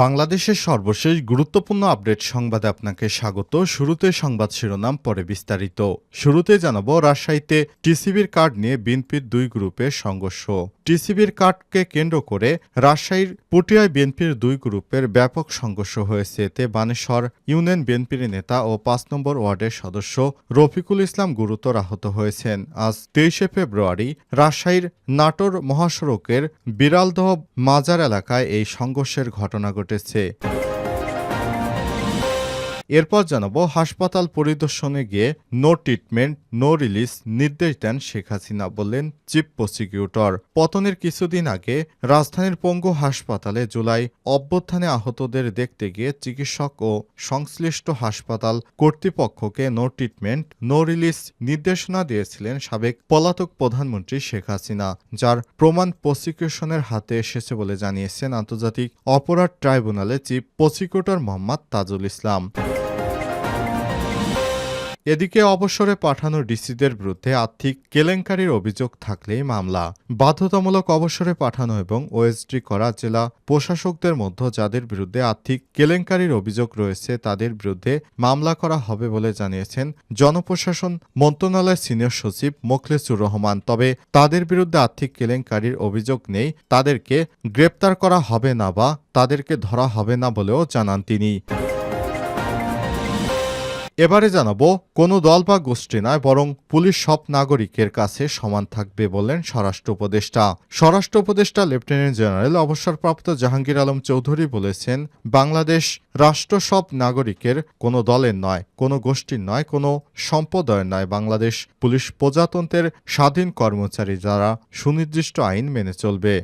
বাংলাদেশের সর্বশেষ গুরুত্বপূর্ণ আপডেট সংবাদে আপনাকে স্বাগত। শুরুতে সংবাদ শিরোনাম, পরে বিস্তারিত। শুরুতে জানাব, রাজশাহীতে টিসিবির কার্ড নিয়ে বিএনপির দুই গ্রুপের সংঘর্ষ। টিসিবির কার্ডকে কেন্দ্র করে রাজশাহীর পুটিয়ায় বিএনপির দুই গ্রুপের ব্যাপক সংঘর্ষ হয়েছে। এতে বানেশ্বর ইউনিয়ন বিএনপির নেতা ও পাঁচ নম্বর ওয়ার্ডের সদস্য রফিকুল ইসলাম গুরুতর আহত হয়েছেন। আজ তেইশে ফেব্রুয়ারি রাজশাহীর নাটোর মহাসড়কের বিড়ালদহ মাজার এলাকায় এই সংঘর্ষের ঘটনা ঘটেছে। এরপর জানাব, হাসপাতাল পরিদর্শনে গিয়ে নো ট্রিটমেন্ট নো রিলিজ নির্দেশ দেন শেখ হাসিনা বললেন চিফ প্রসিকিউটর। পতনের কিছুদিন আগে রাজধানীর পঙ্গু হাসপাতালে জুলাই অভ্যুত্থানে আহতদের দেখতে গিয়ে চিকিৎসক ও সংশ্লিষ্ট হাসপাতাল কর্তৃপক্ষকে নো ট্রিটমেন্ট নো রিলিজ নির্দেশনা দিয়েছিলেন সাবেক পলাতক প্রধানমন্ত্রী শেখ হাসিনা, যার প্রমাণ প্রসিকিউশনের হাতে এসেছে বলে জানিয়েছেন আন্তর্জাতিক অপরাধ ট্রাইব্যুনালে চিফ প্রসিকিউটর মোহাম্মদ তাজুল ইসলাম। এদিকে অবসরে পাঠানো ডিসিদের বিরুদ্ধে আর্থিক কেলেঙ্কারির অভিযোগ থাকলেই মামলা। বাধ্যতামূলক অবসরে পাঠানো এবং ওএসডি করা জেলা প্রশাসকদের মধ্যে যাদের বিরুদ্ধে আর্থিক কেলেঙ্কারির অভিযোগ রয়েছে, তাদের বিরুদ্ধে মামলা করা হবে বলে জানিয়েছেন জনপ্রশাসন মন্ত্রণালয়ের সিনিয়র সচিব মোখলেসুর রহমান। তবে তাদের বিরুদ্ধে আর্থিক কেলেঙ্কারির অভিযোগ নেই, তাদেরকে গ্রেপ্তার করা হবে না বা তাদেরকে ধরা হবে না বলেও জানান তিনি। এবারে জানাব, কোনো দল বা গোষ্ঠী নয়, বরং পুলিশ সব নাগরিকের কাছে সমান থাকবে বললেন স্বরাষ্ট্র উপদেষ্টা। স্বরাষ্ট্র উপদেষ্টা লেফটেন্যান্ট জেনারেল অবসরপ্রাপ্ত জাহাঙ্গীর আলম চৌধুরী বলেছেন, বাংলাদেশ রাষ্ট্র সব নাগরিকের কোনো দলের নয়, কোনো গোষ্ঠীর নয়, কোনো সম্প্রদায়ের নয়। বাংলাদেশ পুলিশ প্রজাতন্ত্রের স্বাধীন কর্মচারী যারা সুনির্দিষ্ট আইন মেনে চলবে।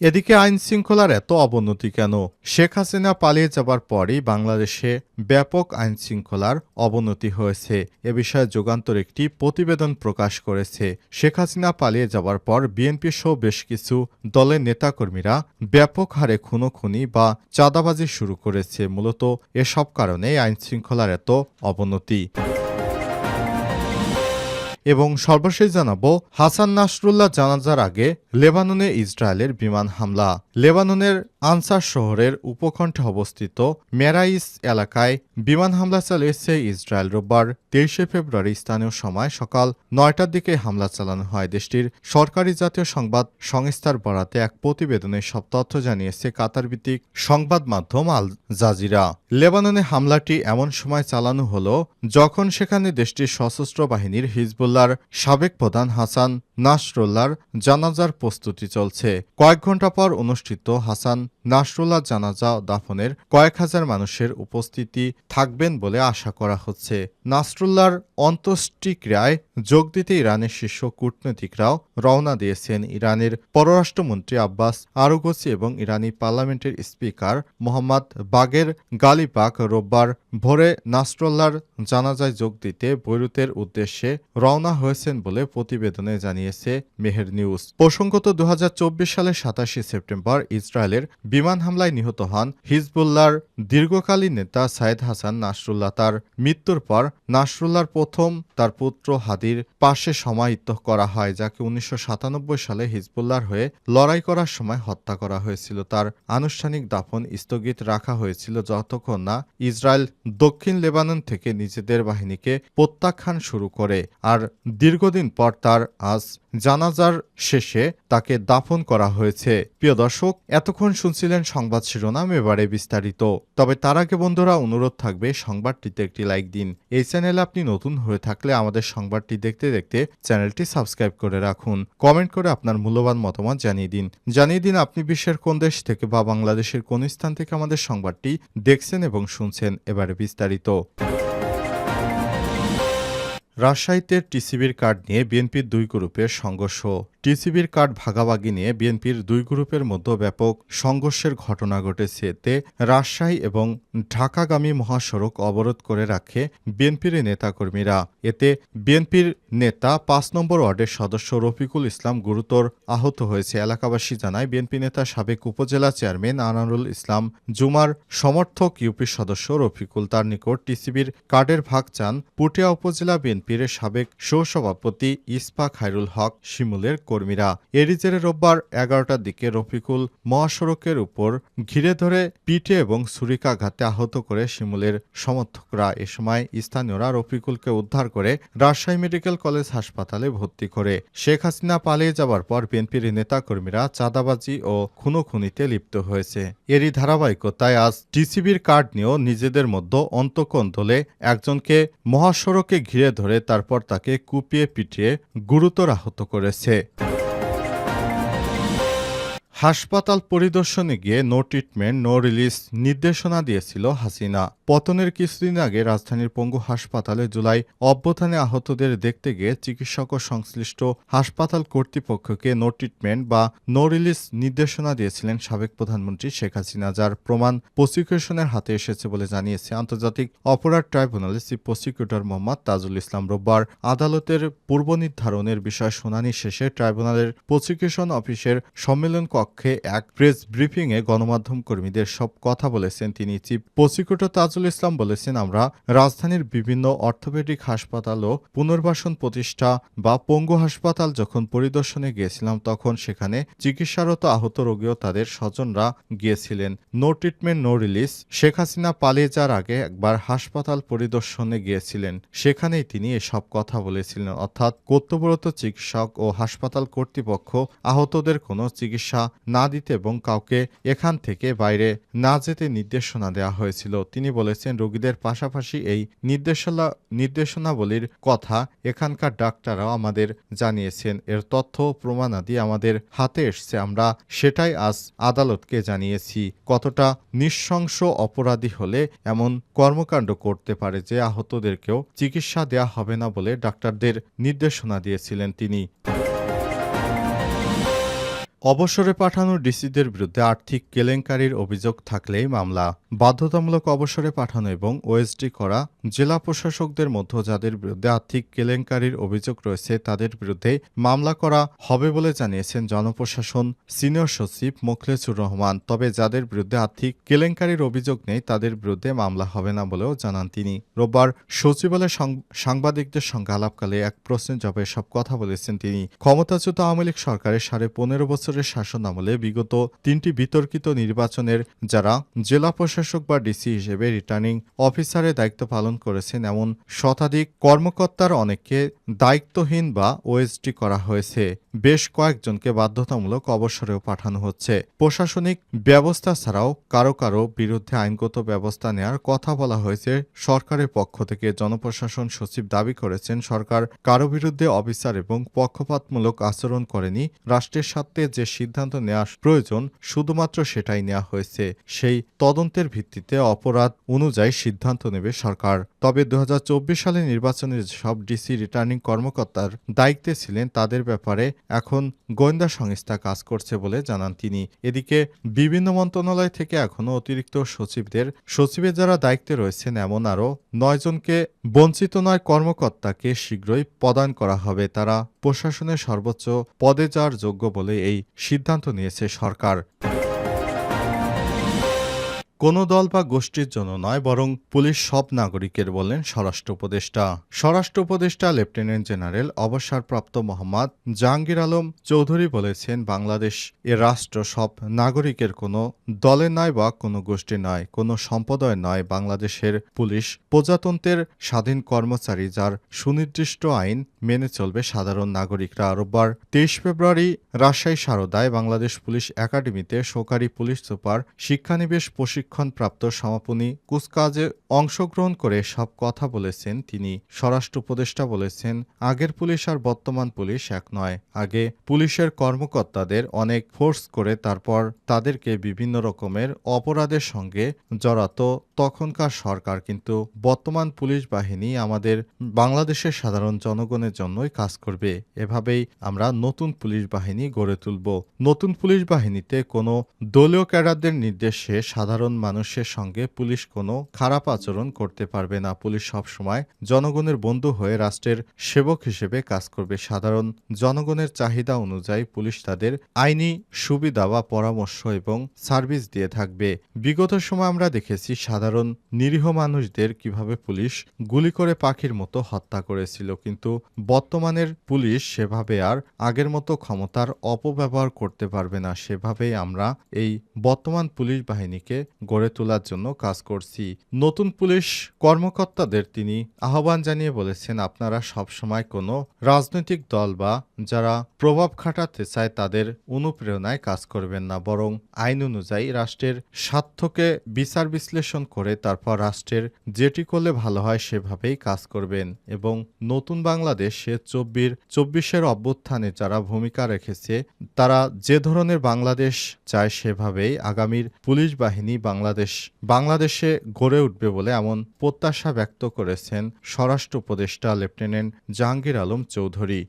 এদিকে আইন শৃঙ্খলার এত অবনতি কেন? শেখ হাসিনা পালিয়ে যাবার পরই বাংলাদেশে ব্যাপক আইন শৃঙ্খলার অবনতি হয়েছে। এ বিষয়ে যুগান্তর একটি প্রতিবেদন প্রকাশ করেছে। শেখ হাসিনা পালিয়ে যাবার পর বিএনপি সহ বেশ কিছু দলের নেতাকর্মীরা ব্যাপক হারে খুনোখুনি বা চাঁদাবাজি শুরু করেছে। মূলত এসব কারণে আইন শৃঙ্খলার এত অবনতি। এবং সর্বশেষ জানাব হাসান নাসরুল্লাহ জানাজার আগে লেবাননে ইসরায়েলের বিমান হামলা। লেবাননের আনসার শহরের উপকণ্ঠে অবস্থিত মেরাইস এলাকায় বিমান হামলা চালিয়েছে ইসরায়েল রোববার, তেইশে ফেব্রুয়ারি স্থানীয় সময় সকাল নয়টার দিকে হামলা চালানো হয়। দেশটির সরকারি জাতীয় সংবাদ সংস্থার বরাতে এক প্রতিবেদনে সব তথ্য জানিয়েছে কাতার ভিত্তিক সংবাদ মাধ্যম আল জাজিরা। লেবাননে হামলাটি এমন সময় চালানো হল যখন সেখানে দেশটির সশস্ত্র বাহিনীর হিজবুল্লার সাবেক প্রধান হাসান নাসরুল্লাহর জানাজার প্রস্তুতি চলছে। কয়েক ঘণ্টা পর অনুষ্ঠিত হাসান নাসরুল্লাহ জানাজা দাফনের কয়েক হাজার মানুষের উপস্থিতি থাকবেন বলে আশা করা হচ্ছে। নাসরুল্লাহর অন্ত্যেষ্টিক্রিয়ায় যোগ দিতে ইরানের শীর্ষ কূটনীতিকরাও রওনা দিয়েছেন। ইরানের পররাষ্ট্রমন্ত্রী আব্বাস আরুগোসি এবং ইরানি পার্লামেন্টের স্পিকার মোহাম্মদ বাগের গালিপাক রোববার ভোরে নাসরুল্লাহর জানাজায় যোগ দিতে বৈরুতের উদ্দেশ্যে রওনা হয়েছেন বলে প্রতিবেদনে জানিয়েছে। Mehr News. প্রসঙ্গত দু হাজার চব্বিশ সালের সাতাশে সেপ্টেম্বর ইসরায়েলের বিমান হামলায় নিহত হন হিজবুল্লাহর দীর্ঘকালীন নেতা সাইদ হাসান নাসরুল্লাহ। তার মৃত্যুর পর নাসরুল্লাহর প্রথম তার পুত্র হাদির পাশে সমাহিত করা হয়, যাকে উনিশশো সালে হিজবুল্লাহর হয়ে লড়াই করার সময় হত্যা করা হয়েছিল। তার আনুষ্ঠানিক দাফন স্থগিত রাখা হয়েছিল যতক্ষণ না ইসরায়েল দক্ষিণ লেবানন থেকে নিজেদের বাহিনীকে প্রত্যাখ্যান শুরু করে। আর দীর্ঘদিন পর তার আজ জানাজার শেষে তাকে দাফন করা হয়েছে। প্রিয় দর্শক, এতক্ষণ শুনছিলেন সংবাদ শিরোনাম, এবারে বিস্তারিত। তবে তার আগে বন্ধুরা, অনুরোধ থাকবে সংবাদটিতে একটি লাইক দিন। এই চ্যানেলে আপনি নতুন হয়ে থাকলে আমাদের সংবাদটি দেখতে দেখতে চ্যানেলটি সাবস্ক্রাইব করে রাখুন। কমেন্ট করে আপনার মূল্যবান মতামত জানিয়ে দিন। জানিয়ে দিন আপনি বিশ্বের কোন দেশ থেকে বা বাংলাদেশের কোন স্থান থেকে আমাদের সংবাদটি দেখছেন এবং শুনছেন। এবারে বিস্তারিত। রাজশাহীতে টিসিবির কার্ড নিয়ে বিএনপির দুই গ্রুপের সংঘর্ষ। টিসিবির কার্ড ভাগাভাগি নিয়ে বিএনপির দুই গ্রুপের মধ্যে ব্যাপক সংঘর্ষের ঘটনা ঘটেছে। এতে রাজশাহী এবং ঢাকাগামী মহাসড়ক অবরোধ করে রাখে বিএনপির নেতাকর্মীরা। এতে বিএনপির নেতা পাঁচ নম্বর ওয়ার্ডের সদস্য রফিকুল ইসলাম গুরুতর আহত হয়েছে। এলাকাবাসী জানায়, বিএনপি নেতা সাবেক উপজেলা চেয়ারম্যান আনারুল ইসলাম জুমার সমর্থক ইউপির সদস্য রফিকুল তার নিকট টিসিবির কার্ডের ভাগ চান। পুটিয়া উপজেলা বিএনপির সাবেক সহসভাপতি ইস্পা খায়রুল হক শিমুলের কর্মীরা এরই জেরে রোববার এগারোটার দিকে রফিকুল মহাসড়কের উপর ঘিরে ধরে পিঠে এবং ছুরিকাঘাতে আহত করে শিমুলের সমর্থকরা। এ সময় স্থানীয়রা রফিকুলকে উদ্ধার করে রাজশাহী মেডিকেল কলেজ হাসপাতালে ভর্তি করে। শেখ হাসিনা পালিয়ে যাবার পর বিএনপির নেতাকর্মীরা চাঁদাবাজি ও খুনোখুনিতে লিপ্ত হয়েছে। এরই ধারাবাহিকতায় আজ টিসিবির কার্ড নিয়েও নিজেদের মধ্যে অন্তকন দলে একজনকে মহাসড়কে ঘিরে ধরে তারপর তাকে কুপিয়ে পিটিয়ে গুরুতর আহত করেছে। হাসপাতাল পরিদর্শনে গিয়ে নো ট্রিটমেন্ট নো রিলিজ নির্দেশনা দিয়েছিল হাসিনা। পতনের কিছুদিন আগে রাজধানীর পঙ্গু হাসপাতালে জুলাই অভ্যুত্থানে আহতদের দেখতে গিয়ে চিকিৎসক ও সংশ্লিষ্ট হাসপাতাল কর্তৃপক্ষকে নো ট্রিটমেন্ট বা নো রিলিজ নির্দেশনা দিয়েছিলেন সাবেক প্রধানমন্ত্রী শেখ হাসিনা, যার প্রমাণ প্রসিকিউশনের হাতে এসেছে বলে জানিয়েছে আন্তর্জাতিক অপরাধ ট্রাইব্যুনালের চিফ প্রসিকিউটর মোহাম্মদ তাজুল ইসলাম রোববার। আদালতের পূর্ব নির্ধারণের বিষয় শুনানি শেষে ট্রাইব্যুনালের প্রসিকিউশন অফিসের সম্মেলন কক্ষে এক প্রেস ব্রিফিংয়ে গণমাধ্যম কর্মীদের সব কথা বলেছেন তিনি। চিফ প্রসিকিউটর তাজুল ইসলাম বলেছেন, আমরা রাজধানীর বিভিন্ন অর্থোপেডিক হাসপাতাল ও পুনর্বাসন প্রতিষ্ঠা বা পঙ্গু হাসপাতাল যখন পরিদর্শনে গিয়েছিলাম, তখন সেখানে চিকিৎসারত আহত রোগী ও তাদের স্বজনরা গিয়েছিলেন। No treatment, no release. Sheikh Hasina পালিয়ে যাওয়ার আগে একবার হাসপাতাল পরিদর্শনে গিয়েছিলেন। সেখানেই তিনি এসব কথা বলেছিলেন। অর্থাৎ কর্তব্যরত চিকিৎসক ও হাসপাতাল কর্তৃপক্ষ আহতদের কোনো চিকিৎসা না দিতে এবং কাউকে এখান থেকে বাইরে না যেতে নির্দেশনা দেওয়া হয়েছিল। তিনি বলেছেন, রোগীদের পাশাপাশি এই নির্দেশনা নির্দেশনাবলীর কথা এখানকার ডাক্তাররাও আমাদের জানিয়েছেন। এর তথ্য প্রমাণাদি আমাদের হাতে এসছে। আমরা সেটাই আজ আদালতকে জানিয়েছি। কতটা নৃশংস অপরাধী হলে এমন কর্মকাণ্ড করতে পারে যে আহতদেরকেও চিকিৎসা দেয়া হবে না বলে ডাক্তারদের নির্দেশনা দিয়েছিলেন তিনি। অবসরে পাঠানো ডিসিদের বিরুদ্ধে আর্থিক কেলেঙ্কারির অভিযোগ থাকলেই মামলা। বাধ্যতামূলক অবসরে পাঠানো এবং ওএসডি করা জেলা প্রশাসকদের মধ্যে যাদের বিরুদ্ধে আর্থিক কেলেঙ্কারির অভিযোগ রয়েছে, তাদের বিরুদ্ধে মামলা করা হবে বলে জানিয়েছেন জনপ্রশাসন সিনিয়র সচিব মোখলেসুর রহমান। তবে যাদের বিরুদ্ধে আর্থিক কেলেঙ্কারির অভিযোগ নেই, তাদের বিরুদ্ধে মামলা হবে না বলেও জানান তিনি। রোববার সচিবালয়ে সাংবাদিকদের সঙ্গে আলাপকালে এক প্রশ্নের জবাবে সব কথা বলেছেন তিনি। ক্ষমতাচ্যুত আওয়ামী লীগ সরকারের সাড়ে পনেরো বছরের শাসন আমলে বিগত তিনটি বিতর্কিত নির্বাচনের যারা জেলা প্রশাসক বা ডিসি হিসেবে রিটার্নিং অফিসারের দায়িত্ব পালন করেছেন এমন শতাধিক কর্মকর্তার অনেককে দায়িত্বহীন বা ওএসডি করা হয়েছে। বেশ কয়েকজনকে বাধ্যতামূলক অবসরেও পাঠানো হচ্ছে। প্রশাসনিক ব্যবস্থা ছাড়াও কারও কারও বিরুদ্ধে আইনগত ব্যবস্থা নেয়ার কথা বলা হয়েছে। সরকারের পক্ষ থেকে জনপ্রশাসন সচিব দাবি করেছেন, সরকার কারও বিরুদ্ধে অফিসার এবং পক্ষপাতমূলক আচরণ করেনি। রাষ্ট্রের স্বার্থে যে সিদ্ধান্ত নেওয়া প্রয়োজন শুধুমাত্র সেটাই নেওয়া হয়েছে। সেই তদন্তের ভিত্তিতে অপরাধ অনুযায়ী সিদ্ধান্ত নেবে সরকার। তবে দু সালে নির্বাচনের সব ডিসি রিটার্নিং কর্মকর্তার দায়িত্বে ছিলেন তাদের ব্যাপারে এখন গোয়েন্দা সংস্থা কাজ করছে বলে জানান তিনি। এদিকে বিভিন্ন মন্ত্রণালয় থেকে এখনও অতিরিক্ত সচিবদের, সচিবের যারা দায়িত্বে রয়েছেন এমন আরও নয়জনকে বঞ্চিত নয় কর্মকর্তাকে শীঘ্রই প্রদান করা হবে। তারা প্রশাসনের সর্বোচ্চ পদে যাওয়ার যোগ্য বলে এই সিদ্ধান্ত নিয়েছে সরকার। কোনো দল বা গোষ্ঠীর জন্য নয়, বরং পুলিশ সব নাগরিকের বললেন স্বরাষ্ট্র উপদেষ্টা। স্বরাষ্ট্র উপদেষ্টা, লেফটেন্যান্ট জেনারেল অবসরপ্রাপ্ত মোহাম্মদ জাহাঙ্গীর আলম চৌধুরী বলেছেন, বাংলাদেশ এ রাষ্ট্র সব নাগরিকের কোনো দলে নয় বা কোনো গোষ্ঠী নয়, কোনো সম্প্রদায় নয়। বাংলাদেশের পুলিশ প্রজাতন্ত্রের স্বাধীন কর্মচারী যার সুনির্দিষ্ট আইন মেনে চলবে সাধারণ নাগরিকরা। রোববার তেইশ ফেব্রুয়ারি রাজশাহী সারদায় বাংলাদেশ পুলিশ একাডেমিতে সহকারী পুলিশ সুপার শিক্ষানিবেশ প্রশিক্ষণ প্রশিক্ষণপ্রাপ্ত সমাপনী কুচকাজে অংশগ্রহণ করে সব কথা বলেছেন তিনি, স্বরাষ্ট্র উপদেষ্টা বলেছেন, আগের পুলিশ আর বর্তমান পুলিশ এক নয়। আগে পুলিশের কর্মকর্তাদের অনেক ফোর্স করে তারপর তাদেরকে বিভিন্ন রকমের অপরাধের সঙ্গে জড়াতো। তখনকার সরকার কিন্তু বর্তমান পুলিশ বাহিনী আমাদের বাংলাদেশের সাধারণ জনগণের জন্যই কাজ করবে। এভাবেই আমরা নতুন পুলিশ বাহিনী গড়ে তুলব। নতুন পুলিশ বাহিনীতে কোনো দলীয় ক্যাডারদের নির্দেশে সাধারণ মানুষের সঙ্গে পুলিশ কোনো খারাপ আচরণ করতে পারবে না। পুলিশ সবসময় জনগণের বন্ধু হয়ে রাষ্ট্রের সেবক হিসেবে কাজ করবে। সাধারণ জনগণের চাহিদা অনুযায়ী পুলিশ তাদের আইনি সুবিধা বা পরামর্শ এবং সার্ভিস দিয়ে থাকবে। বিগত সময় আমরা দেখেছি সাধারণ নিরীহ মানুষদের কীভাবে পুলিশ গুলি করে পাখির মতো হত্যা করেছিল, কিন্তু বর্তমানের পুলিশ সেভাবে আর আগের মতো ক্ষমতার অপব্যবহার করতে পারবে না। সেভাবেই আমরা এই বর্তমান পুলিশ বাহিনীকে গড়ে তোলার জন্য কাজ করছি। নতুন পুলিশ কর্মকর্তাদের তিনি আহ্বান জানিয়ে বলেছেন, আপনারা সবসময় কোনো রাজনৈতিক দল বা যারা প্রভাব খাটাতে চায় তাদের অনুপ্রেরণায় কাজ করবেন না। বরং আইন অনুযায়ী রাষ্ট্রের স্বার্থকে বিচার বিশ্লেষণ করে তারপর রাষ্ট্রের যেটি করলে ভালো হয় সেভাবেই কাজ করবেন। এবং নতুন বাংলাদেশে চব্বির চব্বিশের অভ্যুত্থানে যারা ভূমিকা রেখেছে, তারা যে ধরনের বাংলাদেশ চায় সেভাবেই আগামীর পুলিশ বাহিনী বাংলাদেশ, বাংলাদেশে গড়ে উঠবে বলে এমন প্রত্যাশা ব্যক্ত করেছেন স্বরাষ্ট্র উপদেষ্টা লেফটেন্যান্ট জাহাঙ্গীর আলম চৌধুরী।